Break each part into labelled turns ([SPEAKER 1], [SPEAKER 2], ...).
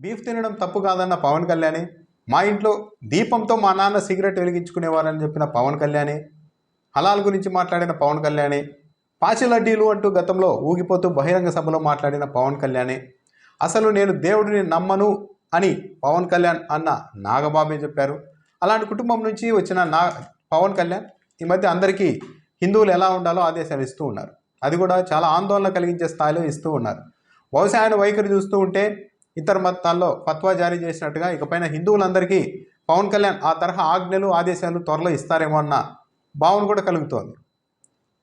[SPEAKER 1] Beef తినడం తప్పు కాదన్న పవన్ కళ్యాణి. మా ఇంట్లో దీపంతో మా నాన్న సిగరెట్ వెలిగించుకునేవారని చెప్పిన పవన్ కళ్యాణి. హలాల్ గురించి మాట్లాడిన పవన్ కళ్యాణే. పాచిలడ్డీలు అంటూ గతంలో ఊగిపోతూ బహిరంగ సభలో మాట్లాడిన పవన్ కళ్యాణ్. అసలు నేను దేవుడిని నమ్మను అని పవన్ కళ్యాణ్ అన్న నాగబాబే చెప్పారు. అలాంటి కుటుంబం నుంచి వచ్చిన నా పవన్ కళ్యాణ్ ఈ మధ్య అందరికీ హిందువులు ఎలా ఉండాలో ఆదేశాలు ఇస్తూ ఉన్నారు. అది కూడా చాలా ఆందోళన కలిగించే స్థాయిలో ఇస్తూ ఉన్నారు. బహుశా ఆయన వైఖరి చూస్తూ ఉంటే ఇతర మతాల్లో ఫత్వా జారీ చేసినట్టుగా ఇకపైన హిందువులందరికీ పవన్ కళ్యాణ్ ఆ తరహా ఆజ్ఞలు ఆదేశాలు త్వరలో ఇస్తారేమో అన్న భావన కూడా కలుగుతోంది.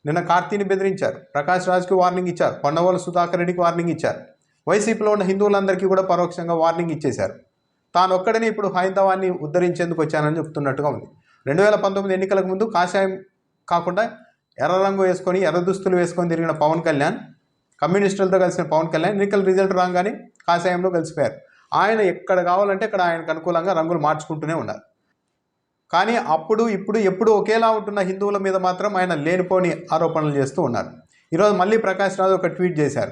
[SPEAKER 1] నిన్న కార్తీని బెదిరించారు. ప్రకాష్ రాజ్కి వార్నింగ్ ఇచ్చారు. కొండవోలు సుధాకర్ రెడ్డికి వార్నింగ్ ఇచ్చారు. వైసీపీలో ఉన్న హిందువులందరికీ కూడా పరోక్షంగా వార్నింగ్ ఇచ్చేశారు. తాను ఒక్కడనే ఇప్పుడు హైందవాన్ని ఉద్ధరించేందుకు వచ్చానని చెప్తున్నట్టుగా ఉంది. రెండు వేల పంతొమ్మిది ఎన్నికలకు ముందు కాషాయం కాకుండా ఎర్ర రంగు వేసుకొని ఎర్ర దుస్తులు వేసుకొని తిరిగిన పవన్ కళ్యాణ్ కమ్యూనిస్టులతో కలిసిన పవన్ కళ్యాణ్ ఎన్నికల రిజల్ట్ రాగానే కాషాయంలో కలిసిపోయారు. ఆయన ఎక్కడ కావాలంటే ఇక్కడ ఆయనకు అనుకూలంగా రంగులు మార్చుకుంటూనే ఉన్నారు. కానీ అప్పుడు ఇప్పుడు ఎప్పుడు ఒకేలా ఉంటున్న హిందువుల మీద మాత్రం ఆయన లేనిపోని ఆరోపణలు చేస్తూ ఉన్నారు. ఈరోజు మళ్ళీ ప్రకాష్ రాజు ఒక ట్వీట్ చేశారు.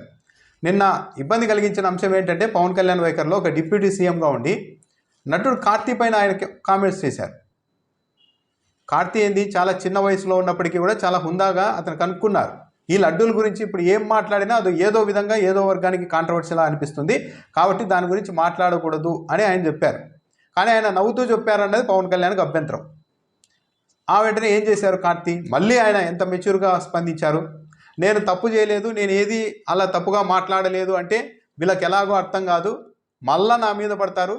[SPEAKER 1] నిన్న ఇబ్బంది కలిగించిన అంశం ఏంటంటే పవన్ కళ్యాణ్ వైఖరిలో ఒక డిప్యూటీ సీఎంగా ఉండి నటుడు కార్తీ పైన ఆయన కామెంట్స్ చేశారు. కార్తీ ఏంది? చాలా చిన్న వయసులో ఉన్నప్పటికీ కూడా చాలా హుందాగా అతను కనుక్కున్నారు. ఈ లడ్డూల గురించి ఇప్పుడు ఏం మాట్లాడినా అది ఏదో విధంగా ఏదో వర్గానికి కాంట్రవర్షియల్గా అనిపిస్తుంది. కాబట్టి దాని గురించి మాట్లాడకూడదు అని ఆయన చెప్పారు. కానీ ఆయన నవ్వుతూ చెప్పారన్నది పవన్ కళ్యాణ్కి అభ్యంతరం. ఆ వెంటనే ఏం చేశారు కార్తీ? మళ్ళీ ఆయన ఎంత మెచ్యూర్గా స్పందించారు? నేను తప్పు చేయలేదు నేను ఏది అలా తప్పుగా మాట్లాడలేదు అంటే వీళ్ళకి ఎలాగో అర్థం కాదు. మళ్ళా నా మీద పడతారు?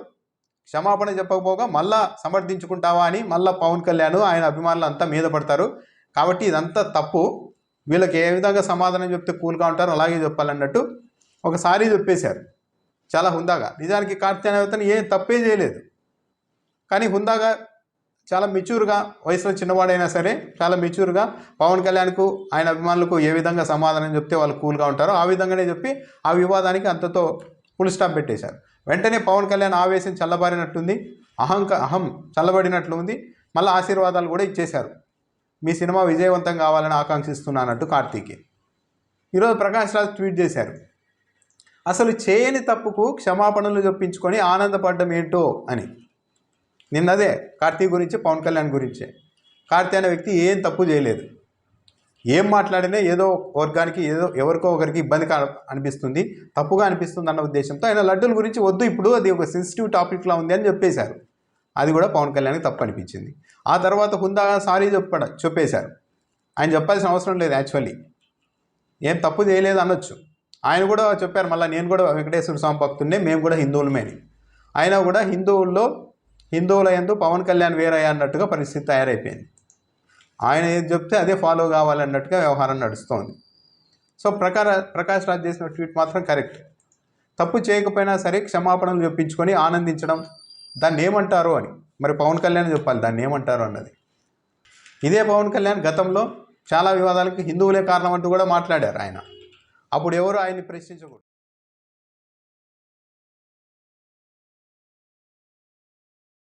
[SPEAKER 1] క్షమాపణ చెప్పకపోగా మళ్ళా సమర్థించుకుంటావా అని మళ్ళా పవన్ కళ్యాణ్ ఆయన అభిమానులు అంతా మీద పడతారు. కాబట్టి ఇదంతా తప్పు. వీళ్ళకి ఏ విధంగా సమాధానం చెప్తే కూల్గా ఉంటారో అలాగే చెప్పాలన్నట్టు ఒకసారి చెప్పేశారు. చాలా హుందాగా. నిజానికి కార్తీ ఏం తప్పే చేయలేదు. కానీ హుందాగా చాలా మెచ్యూర్గా వయసులో చిన్నవాడైనా సరే చాలా మెచ్యూర్గా పవన్ కళ్యాణ్కు ఆయన అభిమానులకు ఏ విధంగా సమాధానం చెప్తే వాళ్ళు కూల్గా ఉంటారో ఆ విధంగానే చెప్పి ఆ వివాదానికి అంతతో ఫుల్ స్టాప్ పెట్టేశారు. వెంటనే పవన్ కళ్యాణ్ ఆవేశం చల్లబారినట్టుంది. అహంక అహం చల్లబడినట్లు ఉంది మళ్ళీ ఆశీర్వాదాలు కూడా ఇచ్చేశారు. మీ సినిమా విజయవంతం కావాలని ఆకాంక్షిస్తున్నానట్టు కార్తీకి. ఈరోజు ప్రకాష్ రాజ్ ట్వీట్ చేశారు. అసలు చేయని తప్పుకు క్షమాపణలు చెప్పించుకొని ఆనందపడడం ఏంటో అని. నిన్నదే కార్తీక్ గురించి పవన్ కళ్యాణ్ గురించే. కార్తీ అనే వ్యక్తి ఏం తప్పు చేయలేదు. ఏం మాట్లాడినా ఏదో వర్గానికి ఏదో ఎవరికో ఒకరికి ఇబ్బంది కా అనిపిస్తుంది తప్పుగా అనిపిస్తుంది అన్న ఉద్దేశంతో ఆయన లడ్డూల గురించి వద్దు ఇప్పుడు అది ఒక సెన్సిటివ్ టాపిక్లా ఉంది అని చెప్పేశారు. అది కూడా పవన్ కళ్యాణ్కి తప్పు అనిపించింది. ఆ తర్వాత హుందాగా సారీ చెప్పడ చెప్పేశారు. ఆయన చెప్పాల్సిన అవసరం లేదు యాక్చువల్లీ. ఏం తప్పు చేయలేదు అనొచ్చు. ఆయన కూడా చెప్పారు మళ్ళీ నేను కూడా వెంకటేశ్వర స్వామి భక్తుండే మేము కూడా హిందువులమేని అయినా కూడా హిందువుల్లో హిందువుల ఎందు పవన్ కళ్యాణ్ వేరయ్య అన్నట్టుగా పరిస్థితి తయారైపోయింది. ఆయన ఏది చెప్తే అదే ఫాలో కావాలన్నట్టుగా వ్యవహారం నడుస్తోంది. సో ప్రకార ప్రకాష్ రాజ్ చేసిన ట్వీట్ మాత్రం కరెక్ట్. తప్పు చేయకపోయినా సరే క్షమాపణలు చెప్పించుకొని ఆనందించడం దాన్ని ఏమంటారు అని. మరి పవన్ కళ్యాణ్ చెప్పాలి దాన్ని ఏమంటారు అన్నది. ఇదే పవన్ కళ్యాణ్ గతంలో చాలా వివాదాలకు హిందువులే కారణం అంటూ కూడా మాట్లాడారు ఆయన. అప్పుడు ఎవరు ఆయన్ని ప్రశ్నించకూడదు?